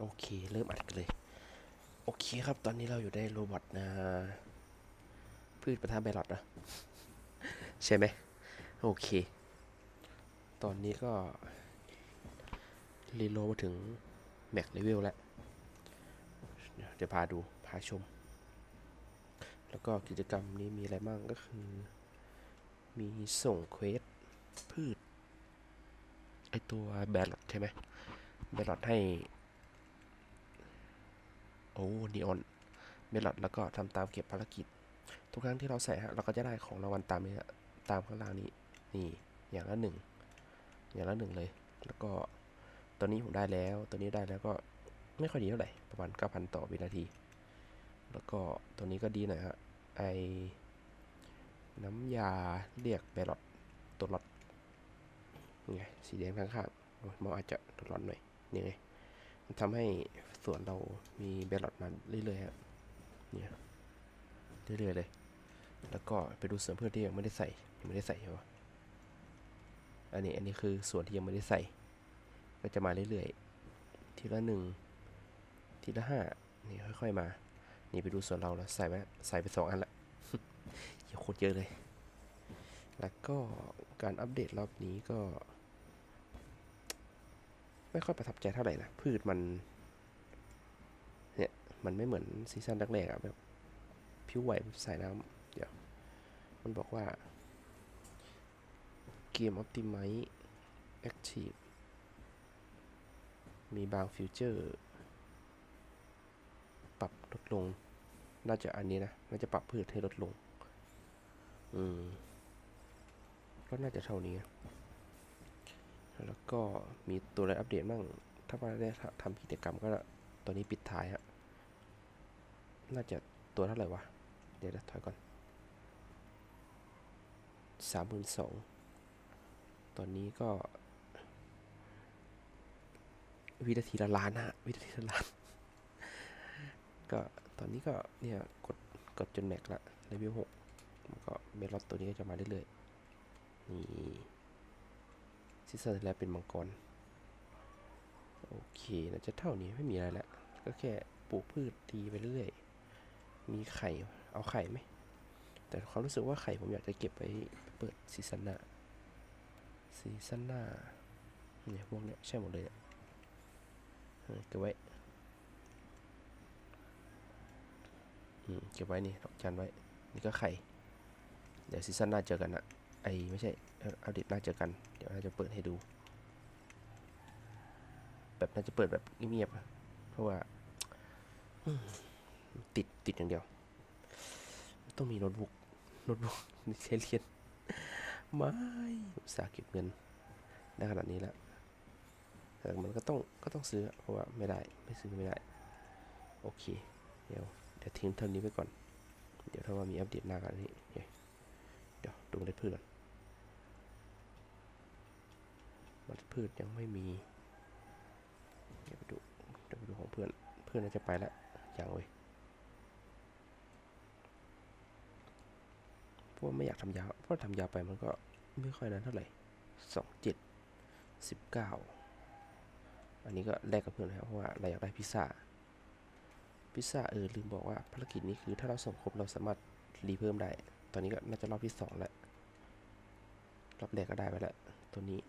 โอเค เริ่มอัดกันเลย โอเคครับ ตอนนี้เราอยู่ในโรบอทนะ พืชประทานไบรอทนะ ใช่ไหม โอเค ตอนนี้ก็รีโลมาถึง แม็กเลเวลแล้ว เดี๋ยวพาดู พาชม แล้วก็กิจกรรมนี้มีอะไรบ้างก็คือ มีส่งเควส พืช ไอตัวแบรอทใช่ไหมแบรอทให้ อ้นีออนเมลอดแล้วก็ทำตามเก็บภารกิจ ทุกครั้งที่เราใส่ฮะเราก็จะได้ของรางวัลตามนี้ฮะตามข้างล่างนี้นี่อย่างละหนึ่งอย่างละหนึ่งเลย แล้วก็ตัวนี้ผมได้แล้วตัวนี้ได้แล้วก็ไม่ค่อยดีเท่าไหร่ประมาณ 9,000 ต่อวินาที แล้วก็ตัวนี้ก็ดีหน่อยฮะไอน้ำยาเรียกแบลอดตัวลอดนี่ไงสีแดงข้างๆมองอาจจะตัวร้อนหน่อยนี่ไงมันทำให้ สวนเรามีแบลอดมาเรื่อยๆฮะเนี่ยเรื่อยๆเลย แล้วก็ไปดูสวนเพื่อนที่ยังไม่ได้ใส่ยังไม่ได้ใส่ใช่ปะอันนี้อันนี้คือส่วนที่ยังไม่ได้ใส่ ก็จะมาเรื่อยๆ ทีละหนึ่งทีละห้านี่ค่อยๆมา นี่ไปดูส่วนเราแล้วใส่ไว้ใส่ไปสองอันละเยอะโคตรเยอะเลย แล้วก็การอัปเดตรอบนี้ก็ ไม่ค่อยประทับใจเท่าไหร่นะพืชมัน มันไม่เหมือนซีซั่นแรกๆอะแบบผิวไหวสายน้ำเดี๋ยว มันบอกว่าเกมออ t ติไม e แอคทีฟมีบางฟิวเจอร์ ปรับลดลง น่าจะอันนี้นะ น่าจะปรับพืชให้ลดลง อืม ก็น่าจะเท่านี้ แล้วก็มีตัวอะไรอัปเดตบ้าง ถ้าว่าได้ทำกิจกรรมก็ตอนนี้ปิดท้ายฮะ น่าจะตัวเท่าไหร่วะ เดี๋ยวถอยก่อนสามหมื่นสองตอนนี้ก็ วินาทีละล้านฮะ วินาทีละล้าน ก็ตอนนี้ก็เนี่ยกดกดจนแม็กละเลเวลหกแล้วก็เมลอดตัวนี้ก็จะมาเรื่อยๆ นี่ซีซั่นที่แล้วเป็นมังกร โอเคน่าจะเท่านี้ไม่มีอะไรแล้ว ก็แค่ปลูกพืชตีไปเรื่อย มีไข่ เอาไข่ไหม แต่ความรู้สึกว่าไข่ผมอยากจะเก็บไว้เปิดซีซันหน้า ซีซันหน้า เนี่ยพวกเนี้ยใช่หมดเลยเนี่ยเก็บไว้อืมเก็บไว้นี่ดอกจันไว้ นี่ก็ไข่ เดี๋ยวซีซั่นหน้าเจอกันอะไอไม่ใช่เอ่ออัปเดหน้าเจอกัน เดี๋ยวน่าจะเปิดให้ดู แบบน่าจะเปิดแบบเงียบๆเพราะว่า ติดติดอย่างเดียว ต้องมีโน้ตบุ๊กโน้ตบุ๊กใช้เรียนไม่สาเก็บเงินได้ขนาดนี้แล้วแต่มันก็ต้องก็ต้องซื้อเพราะว่าไม่ได้ไม่ซื้อไม่ได้ โอเค เดี๋ยวเดี๋ยวทิ้งเท่านี้ไว้ก่อน เดี๋ยวถ้าว่ามีอัปเดตหน้ากันนี้เคเดี๋ยวดูเมล็ดพืชก่อนเมล็ดพืชยังไม่มีเดี๋ยวไปดูเดี๋ยวไปดูของเพื่อนเพื่อนน่าจะไปแล้วอย่างเว้ย เพ ราะไม่อยากทำยาวเพราะทำยาวไปมันก็ไม่ค่อยนั้นเท่าไหร่สองเจ็ดสิบเก้าอันนี้ก็แลกกับเพื่อนนะครับเพราะว่าเราอยากได้พิซซ่าพิซซ่าเออลืมบอกว่าภารกิจนี้คือถ้าเราส่งครบเราสามารถรีเพิ่มได้ ตอนนี้ก็น่าจะรอบที่สองแล้วรอบแรกก็ได้ไปแล้วตัวนี้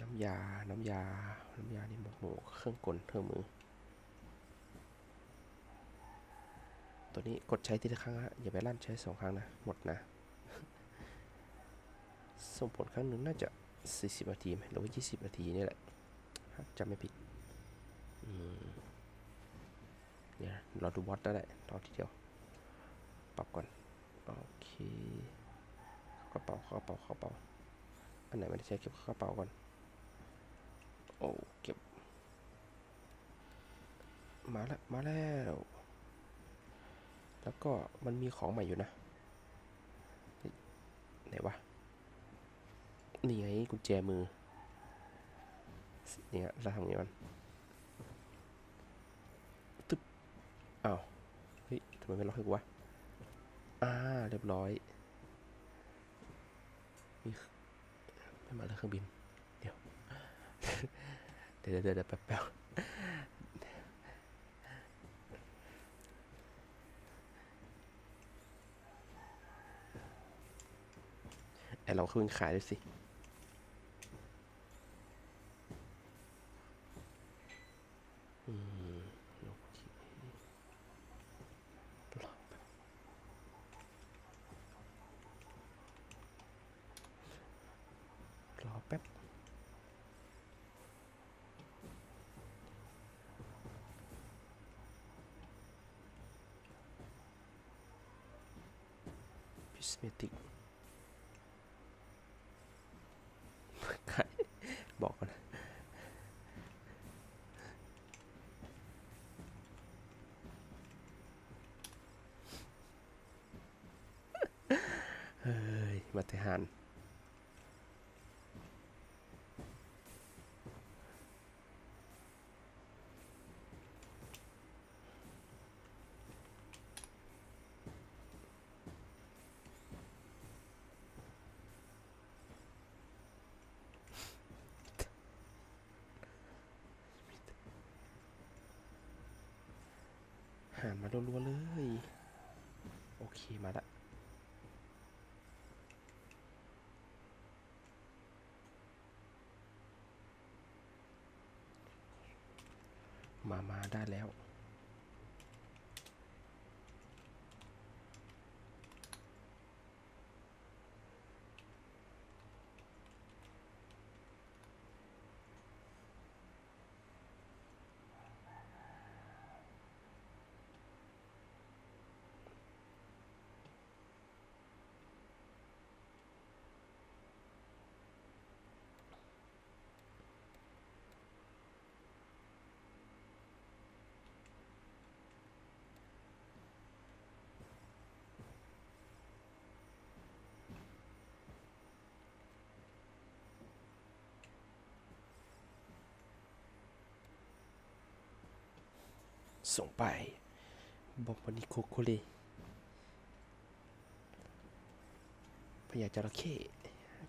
น้ำยา น้ำยา น้ำยานี่หมกหมูเครื่องกลเครื่องมือ ตัวนี้กดใช้ทีละครั้งฮะอย่าไปลั่นใช้สองครั้งนะ หมดนะ ส่งผลครั้งหนึ่งน่าจะ 40นาทีไหมหรือว่า 20นาทีนี่แหละจำไม่ผิดเนี่ยเราดูบอสได้แหละรอทีเดียว ปรับก่อน โอเคเข้ากระเป๋าเข้ากระเป๋าเข้ากระเป๋าอันไหนไม่ได้ใช้เก็บเข้ากระเป๋าก่อน โอ้ เก็บ มาแล้ว มาแล้ว แล้วก็มันมีของใหม่อยู่นะ ไหนวะ นี่ไงกุญแจมือ เนี่ยเราทำไงมันตึ๊บอ้าว เฮ้ยทำไมไม่ล็อกให้กูวะ อ่า เรียบร้อย มีไม่มาเลยเครื่องบิน เดี๋ยว เดี๋ยวเดี๋ยวเดี๋ยวแป๊บแป๊บ ไอเราขึ้นขายด้วยสิ อืมโอเครอแป๊บรอแป๊บพิสเมติก บอกก่อนเฮ้ยมาเทหาน หารมารัวๆเลย โอเคมาละมา มาได้แล้ว ส่งไปบอมบานิโคโคเลพญาจระเข้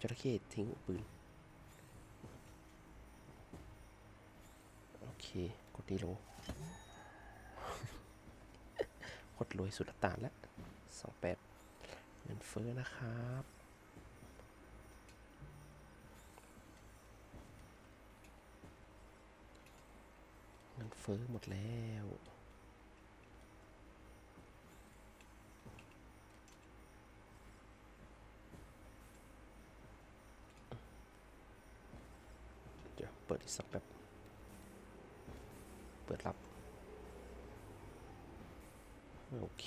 จระเข้ทิ้งปืน โอเค กดดีโลโคตรรวยสุดตราแล้วสองแปดเงินเฟ้อนะครับ เงินเฟ้อหมดแล้ว เดี๋ยวเปิดอีกสักแบบ เปิดรับ โอเค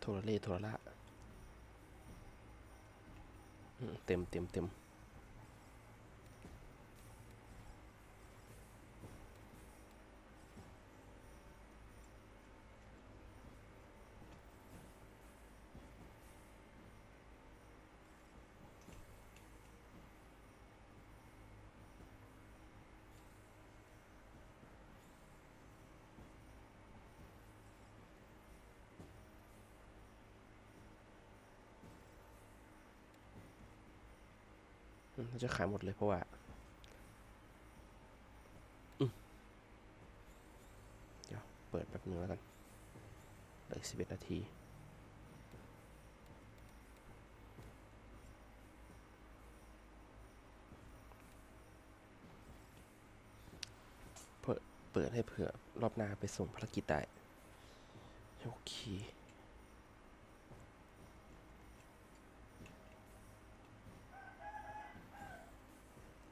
โทรเลโทรละ เต็มเต็มเต็ม เราจะขายหมดเลยเพราะว่าเดี๋ยวเปิดแบบนึงแล้วกันเหลือสิบเอ็ดนาทีเปิดเปิดให้เผื่อรอบหน้าไปส่งภารกิจได้โอเค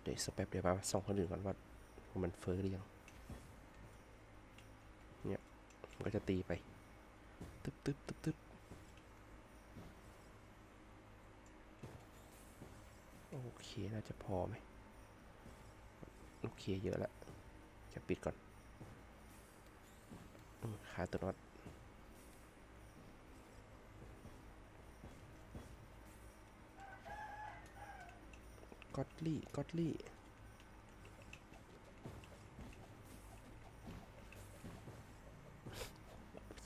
เดี๋ยวสักแป๊บเดี๋ยวมาส่องคนอื่นก่อนว่ามันเฟ้อหรือยังเนี่ยมันก็จะตีไปตึ๊บตึ๊บตึ๊บตึ๊บโอเค น่าจะพอไหมโอเค เยอะแล้ว จะปิดก่อนอขาตัวน็อต ก็อตลี่ก็อตลี่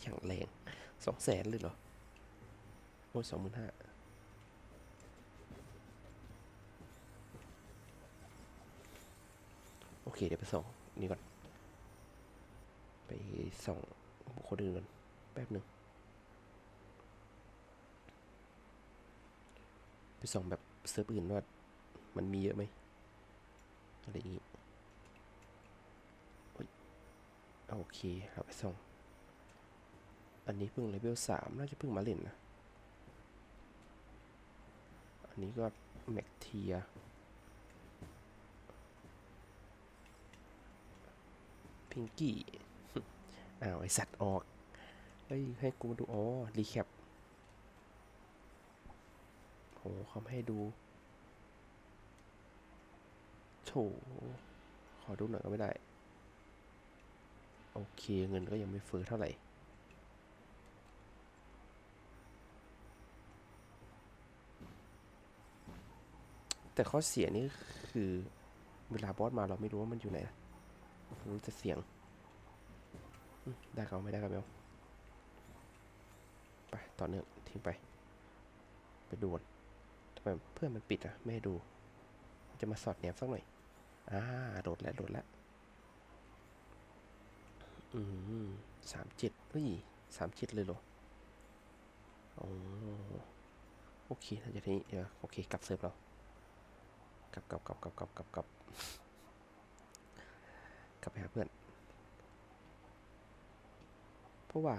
อย่างแรงสองแสนเลยเหรอ โอ้ยสองหมื่นห้าโอเค เดี๋ยวไปส่งนี่ก่อน ไปส่งบุคคลอื่นก่อนแป๊บหนึ่งไปส่งแบบเซิร์ฟอื่นว่า มันมีเยอะไหมอะไรอย่างงี้โอเคเราไปส่ง อันนี้เพิ่งเลเวลสามน่าจะเพิ่งมาเล่นนะ อันนี้ก็แม็กเทียพิงกี้ อ้าวไอสัตว์ออก เฮ้ย ให้กูดู อ๋อ รีแคปโหเขาให้ดู โถขอดูหน่อยก็ไม่ได้ โอเคเงินก็ยังไม่เฟ้อเท่าไหร่แต่ข้อเสียนี่คือเวลาบอสมาเราไม่รู้ว่ามันอยู่ไหนรู้แต่เสียง ได้ก็เอาไม่ได้ก็ไม่เอาไปต่อเนื่องทิ้งไป ไปดูก่อนทำไมเพื่อนมันปิดอะ ไม่ให้ดู จะมาสอดแนมสักหน่อย อ่าโดดแล้วโดดแล้วอืมสามเจ็ดเฮ้ยสามเจ็ดเลยเหรอโอ้โอเคน่าจะทีนี้เดี๋ยวโอเคกลับเซิร์ฟเรากลับกลับกลับกลับกลับกลับกลับกลับไปหาเพื่อน เพราะว่า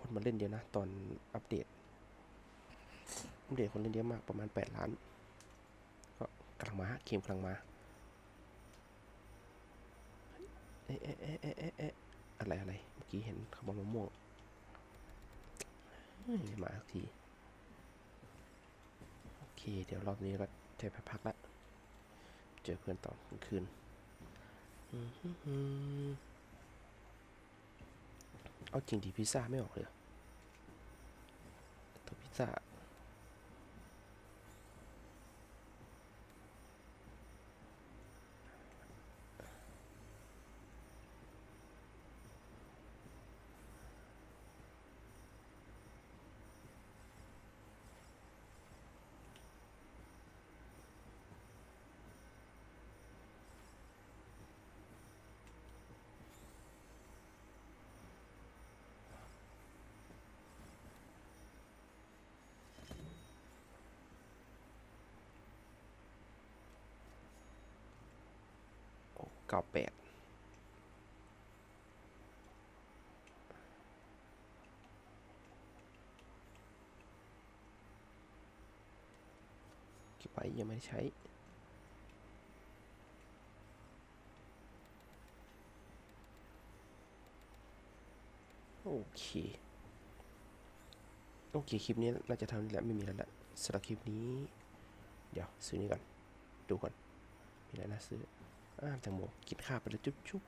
คนมาเล่นเยอะนะ ตอนอัปเดตอัปเดตคนเล่นเยอะมากประมาณ 8 ล้าน ก็กำลังมาเกมกำลังมา เอ๊ะเอ๊ะเอ๊ะเอ๊ะเอ๊ะอะอะไรอะไร เมื่อกี้เห็นขบวนมะม่วงไม่มาสักที โอเค เดี๋ยวรอบนี้ก็จะไปพักละ เจอเพื่อนตอนกลางคืนเอาจริงดิพิซซ่าไม่ออกเลยตัวพิซซ่า เก้าแปดเก็บไว้ยังไม่ได้ใช้โอเค โอเค คลิปนี้น่าจะทำแหละไม่มีแล้วแหละสำหรับคลิปนี้ เดี๋ยวซื้อนี่ก่อน ดูก่อน มีอะไรน่าซื้อ อ่าแตงโมกินข้าวไปแล้วจุ๊บ